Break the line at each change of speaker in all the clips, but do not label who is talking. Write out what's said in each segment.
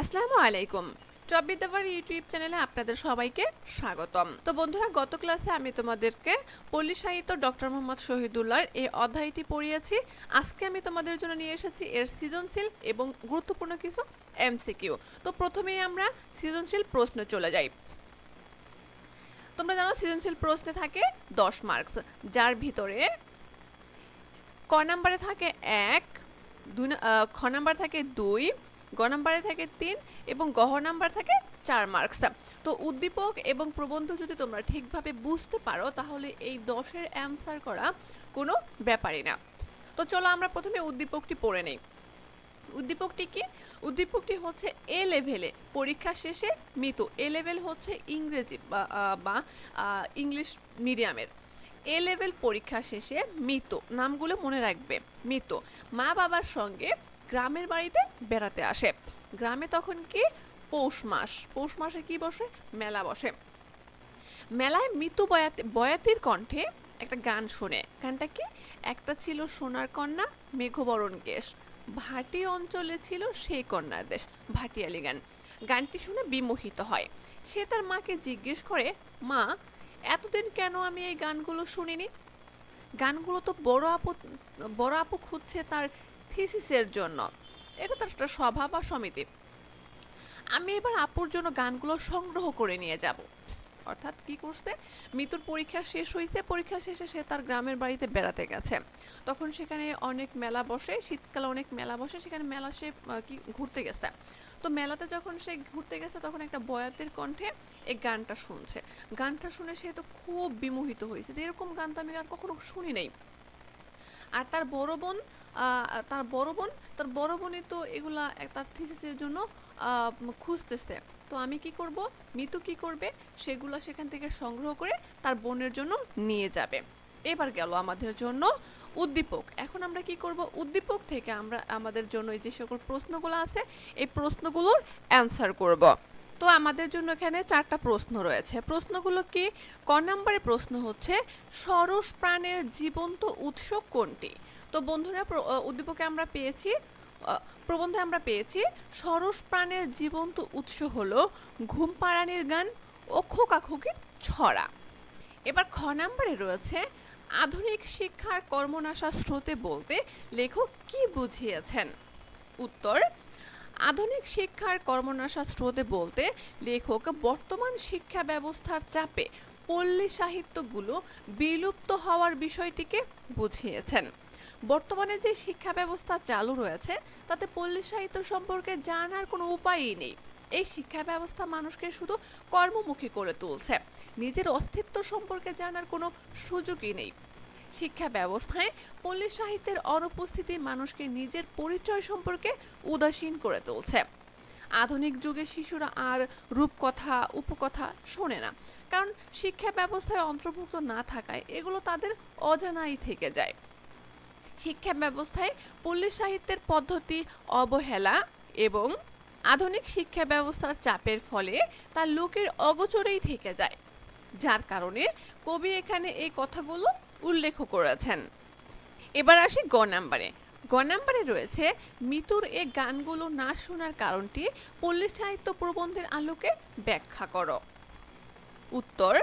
আসসালামু আলাইকুম। চব্বিদাবার ইউটিউব চ্যানেলে আপনাদের সবাইকে স্বাগতম। তো বন্ধুরা, গত ক্লাসে আমি তোমাদেরকে পল্লী সাহিত্য ডক্টর মোহাম্মদ শহীদুল্লাহর এই অধ্যায়টি পড়িয়েছি। আজকে আমি তোমাদের জন্য নিয়ে এসেছি এর সৃজনশীল এবং গুরুত্বপূর্ণ কিছু এমসিকিউ। তো প্রথমেই আমরা সৃজনশীল প্রশ্নে চলে যাই। তোমরা জানো সৃজনশীল প্রশ্নে থাকে দশ মার্কস, যার ভিতরে ক নাম্বারে থাকে এক, দুই খ নাম্বার থাকে দুই গ নাম্বারে থাকে তিন এবং গহ নাম্বার থাকে চার মার্কস। তো উদ্দীপক এবং প্রবন্ধ যদি তোমরা ঠিকভাবে বুঝতে পারো, তাহলে এই দশের অ্যান্সার করা কোনো ব্যাপারই না। তো চলো আমরা প্রথমে উদ্দীপকটি পড়ে নেই। উদ্দীপকটি কি? উদ্দীপকটি হচ্ছে এ লেভেলে পরীক্ষা শেষে মৃত। এ লেভেল হচ্ছে ইংরেজি বা ইংলিশ মিডিয়ামের। এ লেভেল পরীক্ষা শেষে মৃত। নামগুলো মনে রাখবে। মৃত। মা বাবার সঙ্গে গ্রামের বাড়িতে বেড়াতে আসে। গ্রামে তখন কি? পৌষ মাস। পৌষ মাসে কি বসে? মেলা বসে। মেলায় মৃত্যু বয়াতি বয়াতির কণ্ঠে একটা গান শুনে। গানটা কি? একটা ছিল সোনার কন্যা, মেঘবরণ কেশ। ভাটি অঞ্চলে ছিল সেই কন্যার দেশ। ভাটিয়ালি গান। গানটি শুনে বিমোহিত হয়। সে তার মাকে জিজ্ঞেস করে, মা, এতদিন কেন আমি এই গানগুলো শুনিনি? গানগুলো তো বড় আপু বড় আপু খুঁজছে তার থিসিসের জন্য। এটা তার একটা সভা বা সমিতি। আমি এবার আপুর জন্য গানগুলো সংগ্রহ করে নিয়ে যাব। অর্থাৎ কি করছে? মৃত্যুর পরীক্ষা শেষ হয়েছে পরীক্ষা শেষে সে তার গ্রামের বাড়িতে বেড়াতে গেছে। তখন সেখানে অনেক মেলা বসে, শীতকালে অনেক মেলা বসে, সেখানে মেলা সে কি ঘুরতে গেছে। তো মেলাতে যখন সে ঘুরতে গেছে, তখন একটা বয়াতের কণ্ঠে এই গানটা শুনছে। গানটা শুনে সে তো খুব বিমোহিত হয়েছে। এরকম গান তো আমি আর কখনো শুনি নাই। আর তার বড় বোন তার বড় বোন, তার বড় বোনই তো এগুলা তার থিসিসের জন্য খুঁজতেছে। তো আমি কি করব? মিতু কি করবে? সেগুলো সেখান থেকে সংগ্রহ করে তার বোনের জন্য নিয়ে যাবে। এবার গেল আমাদের জন্য উদ্দীপক। এখন আমরা কি করব? উদ্দীপক থেকে আমরা আমাদের জন্য যে সকল প্রশ্নগুলো আছে, এই প্রশ্নগুলোর অ্যান্সার করব। তো আমাদের জন্য এখানে চারটা প্রশ্ন রয়েছে। প্রশ্নগুলো কি? ক নম্বরে প্রশ্ন হচ্ছে, সরস প্রাণের জীবন্ত উৎস কোনটি? তো বন্ধুরা উদ্দীপকে আমরা পেয়েছি প্রবন্ধে আমরা পেয়েছি, সরস প্রাণের জীবন্ত উৎস হলো ঘুম পাড়ানির গান ও খোকাখুকির ছড়া। এবার খ নাম্বারে রয়েছে, আধুনিক শিক্ষার কর্মনাশা স্রোতে বলতে লেখক কি বুঝিয়েছেন? উত্তর আধুনিক শিক্ষার কর্মনাশা স্রোতে বলতে লেখক বর্তমান শিক্ষা ব্যবস্থার চাপে পল্লী সাহিত্যগুলো বিলুপ্ত হওয়ার বিষয়টিকে বুঝিয়েছেন। বর্তমানে যে শিক্ষা ব্যবস্থা চালু রয়েছে, তাতে পল্লী সাহিত্য সম্পর্কে জানার কোনো উপায়ই নেই। এই শিক্ষা ব্যবস্থা মানুষকে শুধু কর্মমুখী করে তুলছে। নিজের অস্তিত্ব সম্পর্কে জানার কোনো সুযোগই নেই। শিক্ষা ব্যবস্থায় পল্লী সাহিত্যের অনুপস্থিতি মানুষকে নিজের পরিচয় সম্পর্কে উদাসীন করে তুলছে। আধুনিক যুগে শিশুরা আর রূপকথা, উপকথা শোনে না। কারণ শিক্ষা ব্যবস্থায় অন্তর্ভুক্ত না থাকায় এগুলো তাদের অজানাই থেকে যায়। শিক্ষা ব্যবস্থায় পল্লী সাহিত্যের পদ্ধতি অবহেলা এবং আধুনিক শিক্ষা ব্যবস্থার চাপের ফলে তা লোকের অগোচরেই থেকে যায়। যার কারণে কবি এখানে এই কথাগুলো উল্লেখ করেছেন। এবার আসি গ নাম্বারে। গ নাম্বারে রয়েছে, মিতুর এ গানগুলো না শোনার কারণটি পল্লী সাহিত্য প্রবন্ধের আলোকে ব্যাখ্যা করো। উত্তর,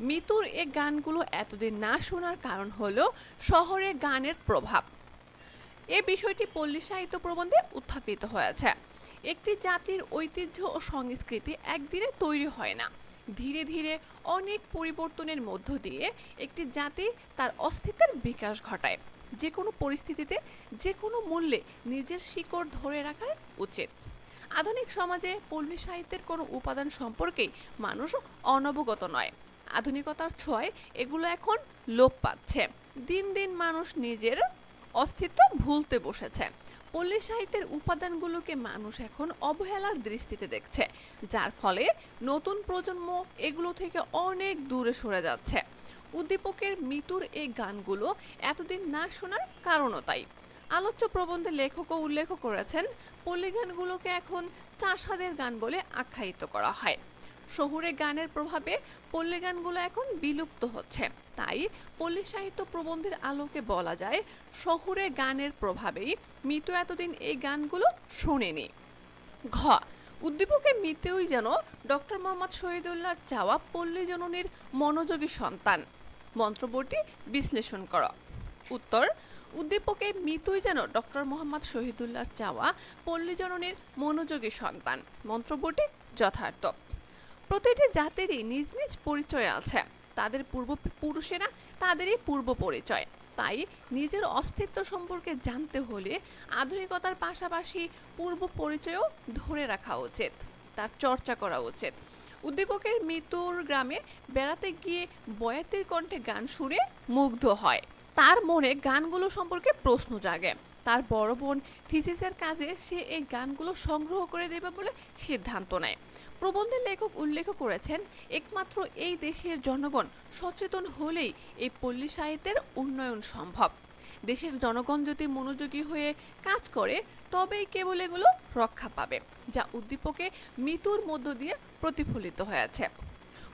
মিতুর এ গানগুলো এতদিন না শোনার কারণ হলো শহরে গানের প্রভাব। এ বিষয়টি পল্লী সাহিত্য প্রবন্ধে উত্থাপিত হয়েছে। একটি জাতির ঐতিহ্য ও সংস্কৃতি একদিনে তৈরি হয় না। ধীরে ধীরে অনেক পরিবর্তনের মধ্য দিয়ে একটি জাতি তার অস্তিত্বের বিকাশ ঘটায়। যে কোনো পরিস্থিতিতে যে কোনো মূল্যে নিজের শিকড় ধরে রাখা উচিত। আধুনিক সমাজে পল্লী সাহিত্যের কোনো উপাদান সম্পর্কেই মানুষ অনবগত নয়। আধুনিকতার ছোঁয়ায় এগুলো এখন লোপ পাচ্ছে। দিন দিন মানুষ নিজের অস্তিত্ব ভুলতে বসেছে। পল্লী সাহিত্যের উপাদানগুলোকে মানুষ এখন অবহেলার দৃষ্টিতে দেখছে, যার ফলে নতুন প্রজন্ম এগুলো থেকে অনেক দূরে সরে যাচ্ছে। উদ্দীপকের মিতুর এই গানগুলো এতদিন না শোনার কারণও তাই। আলোচ্য প্রবন্ধে লেখকও উল্লেখ করেছেন, পল্লী গানগুলোকে এখন চাষাদের গান বলে আখ্যায়িত করা হয়। শহুরে গানের প্রভাবে পল্লী গানগুলো এখন বিলুপ্ত হচ্ছে। তাই পল্লী সাহিত্য প্রবন্ধের আলোকে বলা যায়, শহুরে গানের প্রভাবেই মৃত এতদিন এই গানগুলো শোনেনি। ঘ উদ্দীপকে মিতেই যেন ডক্টর মোহাম্মদ শহীদুল্লাহর চাওয়া পল্লী জননীর মনোযোগী সন্তান। মন্ত্রবটি বিশ্লেষণ করো। উত্তর উদ্দীপকে মিতুই যেন ডক্টর মোহাম্মদ শহীদুল্লাহর চাওয়া পল্লী জননীর মনোযোগী সন্তান। মন্ত্রবটি যথার্থ। প্রতিটি জাতিরই নিজ নিজ পরিচয় আছে। তাদের পূর্ব পুরুষেরা তাদেরই পূর্ব পরিচয়। তাই নিজের অস্তিত্ব সম্পর্কে জানতে হলে আধুনিকতার পাশাপাশি পূর্ব পরিচয়ও ধরে রাখা উচিত, তার চর্চা করা উচিত। উদ্দীপকের মৃত্যুর গ্রামে বেড়াতে গিয়ে বয়াতির কণ্ঠে গান শুনে মুগ্ধ হয়। তার মনে গানগুলো সম্পর্কে প্রশ্ন জাগে। তার বড় বোন থিসিসের কাজে সে এই গানগুলো সংগ্রহ করে দেবে বলে সিদ্ধান্ত নেয়। প্রবন্ধের লেখক উল্লেখ করেছেন, একমাত্র এই দেশের জনগণ সচেতন হলেই এই পল্লী সাহিত্যের উন্নয়ন সম্ভব। দেশের জনগণ যদি মনোযোগী হয়ে কাজ করে, তবেই কেবল এগুলো রক্ষা পাবে, যা উদ্দীপকে মৃত্যুর মধ্য দিয়ে প্রতিফলিত হয়েছে।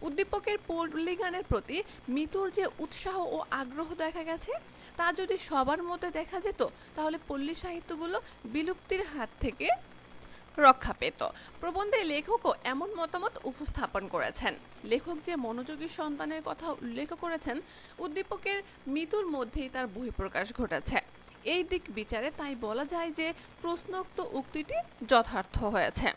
উদ্দীপকের পল্লী গানের প্রতি মিতুর যে উৎসাহ ও আগ্রহ দেখা গেছে, তা যদি সবার মধ্যে দেখা যেত, তাহলে পল্লী সাহিত্যগুলো বিলুপ্তির হাত থেকে রক্ষা পেত। প্রবন্ধে লেখকও এমন মতামত উপস্থাপন করেছেন। লেখক যে মনোযোগী সন্তানের কথা উল্লেখ করেছেন, উদ্দীপকের মৃত্যুর মধ্যেই তার বহিঃপ্রকাশ ঘটেছে। এই দিক বিচারে তাই বলা যায় যে প্রশ্নোক্ত উক্তিটি যথার্থ হয়েছে।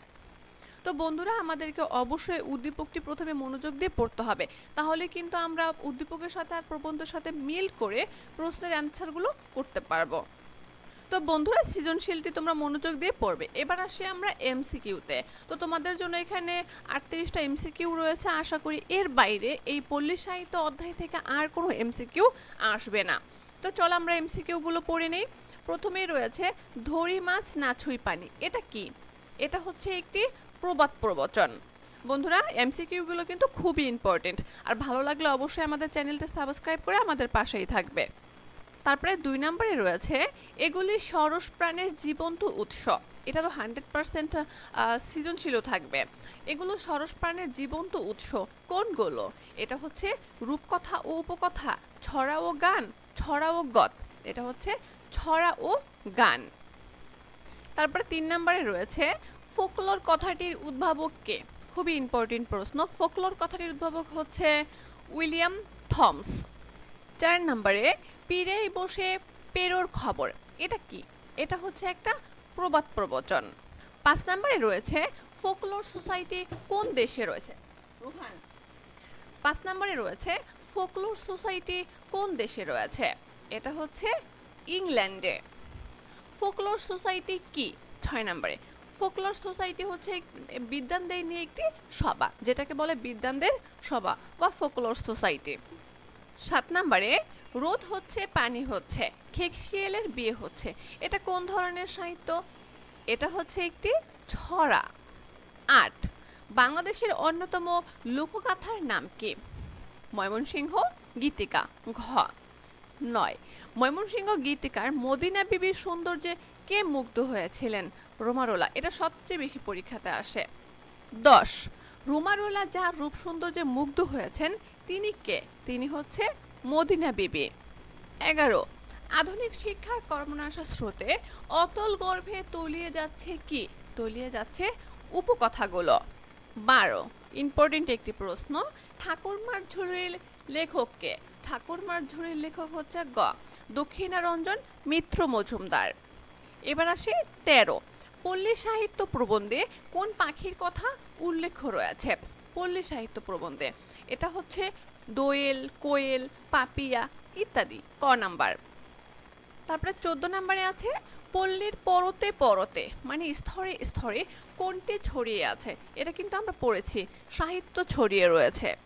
তো বন্ধুরা, আমাদেরকে অবশ্যই উদ্দীপকটি প্রথমে মনোযোগ দিয়ে পড়তে হবে। তাহলে কিন্তু আমরা উদ্দীপকের সাথে আর প্রবন্ধের সাথে মিল করে প্রশ্নের অ্যান্সারগুলো করতে পারব। তো বন্ধুরা, সৃজনশীলটি তোমরা মনোযোগ দিয়ে পড়বে। এবার আসি আমরা এমসিকিউতে তো তোমাদের জন্য এখানে আটত্রিশটা এমসিকিউ রয়েছে। আশা করি এর বাইরে এই পল্লী সাহিত্য অধ্যায় থেকে আর কোনো এমসিকিউ আসবে না। তো চলো আমরা এমসিকিউগুলো পড়ে নেই। প্রথমেই রয়েছে ধরি মাছ না ছুঁই পানি। এটা কি? এটা হচ্ছে একটি প্রবাদ প্রবচন। বন্ধুরা এমসিকিউগুলো কিন্তু খুবই ইম্পর্টেন্ট আর ভালো লাগলে অবশ্যই আমাদের চ্যানেলটা সাবস্ক্রাইব করে আমাদের পাশেই থাকবে। তারপরে দুই নম্বরে রয়েছে, এগুলি সরস প্রাণের জীবন্ত উৎস। এটা তো হান্ড্রেড পার্সেন্ট সৃজনশীলও থাকবে। এগুলো সরস প্রাণের জীবন্ত উৎস। কোনগুলো? এটা হচ্ছে রূপকথা ও উপকথা, ছড়া ও গান, ছড়া ও গত। এটা হচ্ছে ছড়া ও গান। তারপরে তিন নম্বরে রয়েছে, ফোকলোর কথাটির উদ্ভাবককে খুবই ইম্পর্টেন্ট প্রশ্ন। ফোকলোর কথাটির উদ্ভাবক হচ্ছে উইলিয়াম থমস। চার নম্বরে পীরেই বসে পেরোর খবর। এটা কি? এটা হচ্ছে একটা প্রবাদ প্রবচন। পাঁচ নম্বরে রয়েছে, ফোকলোর সোসাইটি কোন দেশে রয়েছে? রুহান। পাঁচ নম্বরে রয়েছে, ফোকলোর সোসাইটি কোন দেশে রয়েছে? এটা হচ্ছে ইংল্যান্ডে। ফোকলোর সোসাইটি কি? ছয় নম্বরে। ফোকলোর সোসাইটি হচ্ছে বিদ্বানদের নিয়ে একটি সভা, যেটাকে বলে বিদ্বানদের সভা বা ফোকলোর সোসাইটি। সাত নম্বরে রোদ হচ্ছে, পানি হচ্ছে, খেকশিয়েলের বিয়ে হচ্ছে। এটা কোন ধরনের সাহিত্য? এটা হচ্ছে একটি ছড়া। আট, বাংলাদেশের অন্যতম লোকগাথার নাম কি? ময়মনসিংহ গীতিকা, ঘ। নয়, ময়মনসিংহ গীতিকার মদিনা বিবির সৌন্দর্যে কে মুগ্ধ হয়েছিলেন? রোমারোলা, এটা সবচেয়ে বেশি পরীক্ষাতে আসে। দশ, রোমারোলা যার রূপ সৌন্দর্যে মুগ্ধ হয়েছেন, তিনি কে? তিনি হচ্ছে মদিনা বিবি। এগারো, আধুনিক শিক্ষার কর্মনাশা স্রোতে অতল গর্ভে তলিয়ে যাচ্ছে কি? তলিয়ে যাচ্ছে উপকথাগুলো। বারো ইম্পর্টেন্ট একটি প্রশ্ন, ঠাকুরমার ঝুড়ির লেখককে। ঠাকুরমার ঝুড়ির লেখক হচ্ছে গ, দক্ষিণারঞ্জন মিত্র মজুমদার। এবার আসে তেরো, পল্লী সাহিত্য প্রবন্ধে কোন পাখির কথা উল্লেখ রয়েছে? পল্লী সাহিত্য প্রবন্ধে। এটা হচ্ছে দোয়েল, কোয়েল, পাপিয়া ইত্যাদি, ক নাম্বার। তারপরে চোদ্দ নাম্বারে আছে, পল্লীর পরতে পরতে মানে স্তরে স্তরে কোনটি ছড়িয়ে আছে? এটা কিন্তু আমরা পড়েছি, সাহিত্য ছড়িয়ে রয়েছে।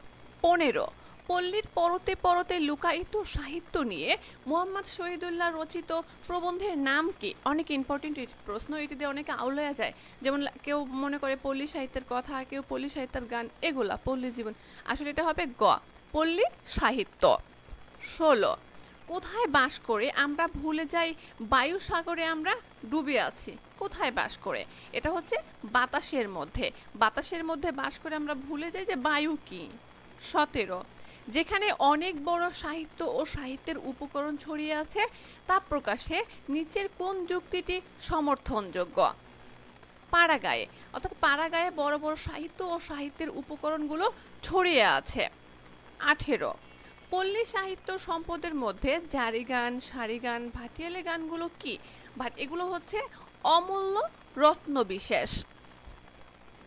পনেরো, পল্লীর পরতে পরতে লুকায়িত সাহিত্য নিয়ে মোহাম্মদ শহীদুল্লাহ রচিত প্রবন্ধের নাম কি? অনেক ইম্পর্টেন্ট প্রশ্ন, এটি দিয়ে অনেকে আউলাইয়া যায়। যেমন কেউ মনে করে পল্লী সাহিত্যের কথা, কেউ পল্লী সাহিত্যের গান, এগুলা, পল্লী জীবন। আসলে এটা হবে গ। পল্লী সাহিত্য। ষোলো, কোথায় বাস করে আমরা ভুলে যাই বায়ু সাগরে আমরা ডুবে আছি, কোথায় বাস করে? এটা হচ্ছে বাতাসের মধ্যে। বাতাসের মধ্যে বাস করে আমরা ভুলে যাই যে বায়ু কি? সতেরো, যেখানে অনেক বড় সাহিত্য ও সাহিত্যের উপকরণ ছড়িয়ে আছে, তা প্রকাশে নিচের কোন যুক্তিটি সমর্থনযোগ্য? পাড়াগায়ে, অর্থাৎ পাড়াগায়ে বড় বড় সাহিত্য ও সাহিত্যের উপকরণগুলো ছড়িয়ে আছে। আঠেরো। পল্লী সাহিত্য সম্পদের মধ্যে জারি গান, সারি গান, ভাটিয়ালি গানগুলো কি? ভাট এগুলো হচ্ছে অমূল্য রত্ন বিশেষ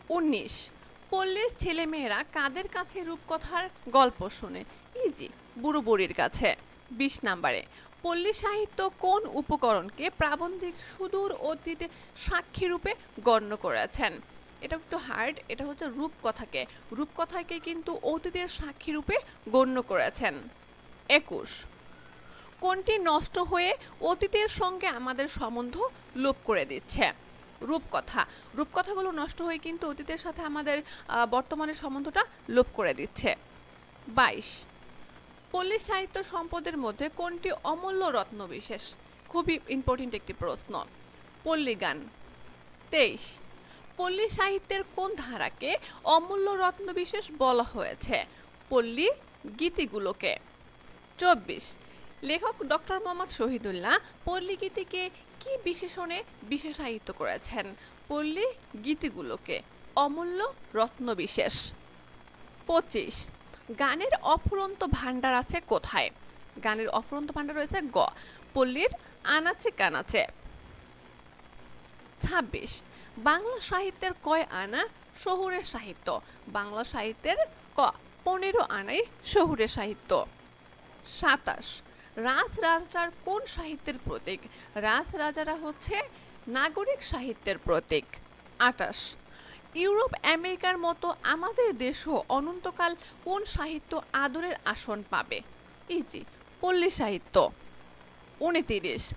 উনিশ। পল্লীর ছেলেমেয়েরা কাদের কাছে রূপকথার গল্প শুনে? ইজি বুড়ো বুড়ির কাছে। বিশ নাম্বারে, পল্লী সাহিত্য কোন উপকরণকে প্রাবন্ধিক সুদূর অতীতে সাক্ষী রূপে গণ্য করেছেন? এটা একটু হার্ড এটা হচ্ছে রূপকথাকে। রূপকথাকে কিন্তু অতীতের সাক্ষী রূপে গণ্য করেছেন। একুশ। কোনটি নষ্ট হয়ে অতীতের সঙ্গে আমাদের সম্বন্ধ লোপ করে দিচ্ছে? রূপকথা। রূপকথাগুলো নষ্ট হয়ে কিন্তু অতীতের সাথে আমাদের বর্তমানের সম্বন্ধটা লোপ করে দিচ্ছে। বাইশ। পল্লী সাহিত্য সম্পদের মধ্যে কোনটি অমূল্য রত্ন বিশেষ খুবই ইম্পর্টেন্ট একটি প্রশ্ন। পল্লী গান তেইশ। পল্লী সাহিত্যের কোন ধারাকে অমূল্য রত্ন বিশেষ বলা হয়েছে? পল্লী গীতিগুলোকে। চব্বিশ, লেখক ডক্টর মোহাম্মদ শহীদুল্লাহ পল্লী গীতিকে কি বিশেষণে বিশেষায়িত করেছেন? পল্লী গীতিগুলোকে অমূল্য রত্ন বিশেষ। পঁচিশ, গানের অফুরন্ত ভাণ্ডার আছে কোথায়? গানের অফুরন্ত ভাণ্ডার রয়েছে গ, পল্লীর আনাচে কানাচে। ছাব্বিশ বাংলা সাহিত্যের কয় আনা? শহুরের সাহিত্য। বাংলা সাহিত্যের ক? পনেরো আনাই শহুরের সাহিত্য। সাতাশ। রাস রাজার কোন সাহিত্যের প্রতীক? রাস রাজারা হচ্ছে নাগরিক সাহিত্যের প্রতীক। আটাশ ইউরোপ আমেরিকার মতো আমাদের দেশও অনন্তকাল কোন সাহিত্য আদরের আসন পাবে? ইজি, পল্লী সাহিত্য। উনতিরিশ।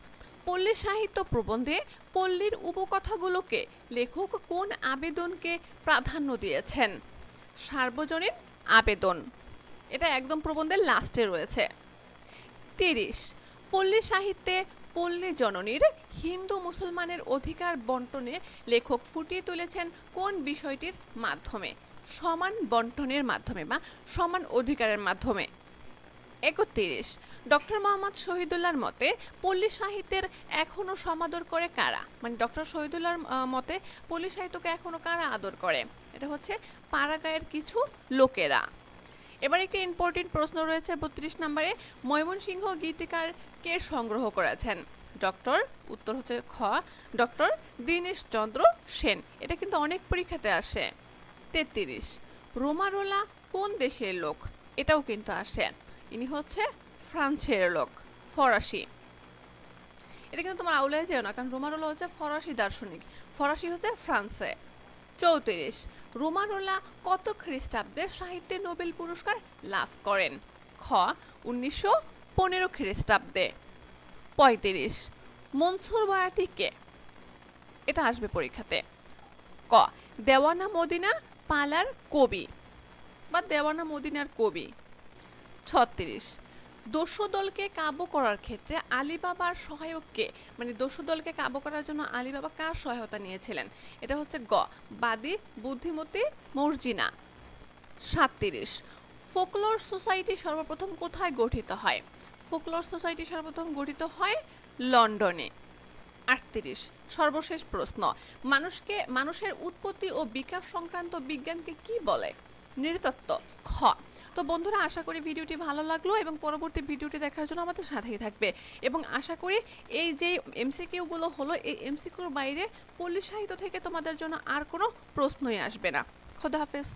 পল্লী সাহিত্য প্রবন্ধে পল্লীর উপকথাগুলোকে লেখক কোন আবেদনকে প্রাধান্য দিয়েছেন? সার্বজনীন আবেদন। এটা একদম প্রবন্ধের লাস্টে রয়েছে। তিরিশ। পল্লী সাহিত্যে পল্লী জননীর হিন্দু মুসলমানের অধিকার বন্টনে লেখক ফুটিয়ে তুলেছেন কোন বিষয়টির মাধ্যমে? সমান বন্টনের মাধ্যমে বা সমান অধিকারের মাধ্যমে? একত্রিশ। ডক্টর মোহাম্মদ শহীদুল্লাহর মতে পল্লী সাহিত্যের এখনও সমাদর করে কারা? মানে ডক্টর শহীদুল্লাহর মতে পল্লী সাহিত্যকে এখনও কারা আদর করে? এটা হচ্ছে পাড়াগাঁয়ের কিছু লোকেরা। এবার একটি ইম্পর্টেন্ট প্রশ্ন রয়েছে বত্রিশ নম্বরে। ময়মনসিংহ গীতিকার কে সংগ্রহ করেছেন ডক্টর, উত্তর হচ্ছে খ, ডক্টর দীনেশ চন্দ্র সেন। এটা কিন্তু অনেক পরীক্ষাতে আসে। তেত্রিশ, রোমারোলা কোন দেশের লোক? এটাও কিন্তু আসে। ইনি হচ্ছে ফ্রান্সের লোক, ফরাসি। এটা কিন্তু তোমার আউলায় যেও না, কারণ রোমারোলা হচ্ছে ফরাসি দার্শনিক। ফরাসি হচ্ছে ফ্রান্সে। চৌত্রিশ রোমারোলা কত খ্রিস্টাব্দে সাহিত্যে নোবেল পুরস্কার লাভ করেন? খ, উনিশশো পনেরো খ্রিস্টাব্দে। পঁয়ত্রিশ, মনসুর বয়াতি কে? এটা আসবে পরীক্ষাতে। ক, দেওয়ানা মদিনা পালার কবি। বা দেওয়ানা মদিনার কবি। ছত্রিশ। দস্যু দলকে কাবু করার ক্ষেত্রে আলিবাবার সহায়ককে মানে দস্যু দলকে কাবু করার জন্য আলিবাবা কার সহায়তা নিয়েছিলেন? এটা হচ্ছে গ, বাদী, বুদ্ধিমতী, মর্জিনা। সাতত্রিশ, ফোকলোর সোসাইটি সর্বপ্রথম কোথায় গঠিত হয়? ফোকলোর সোসাইটি সর্বপ্রথম গঠিত হয় লন্ডনে। আটত্রিশ, সর্বশেষ প্রশ্ন, মানুষকে, মানুষের উৎপত্তি ও বিকাশ সংক্রান্ত বিজ্ঞানকে কি বলে? নৃতত্ত্ব, খ তো বন্ধুরা, আশা করি ভিডিওটি ভালো লাগল এবং পরবর্তী ভিডিওটি দেখার জন্য আমাদের সাথেই থাকবে। এবং আশা করি এই যে এমসিকিউগুলো হলো, এই এমসিকিউর বাইরে পল্লী সাহিত্য থেকে তোমাদের জন্য আর কোনো প্রশ্নই আসবে না। খোদা হাফেজ।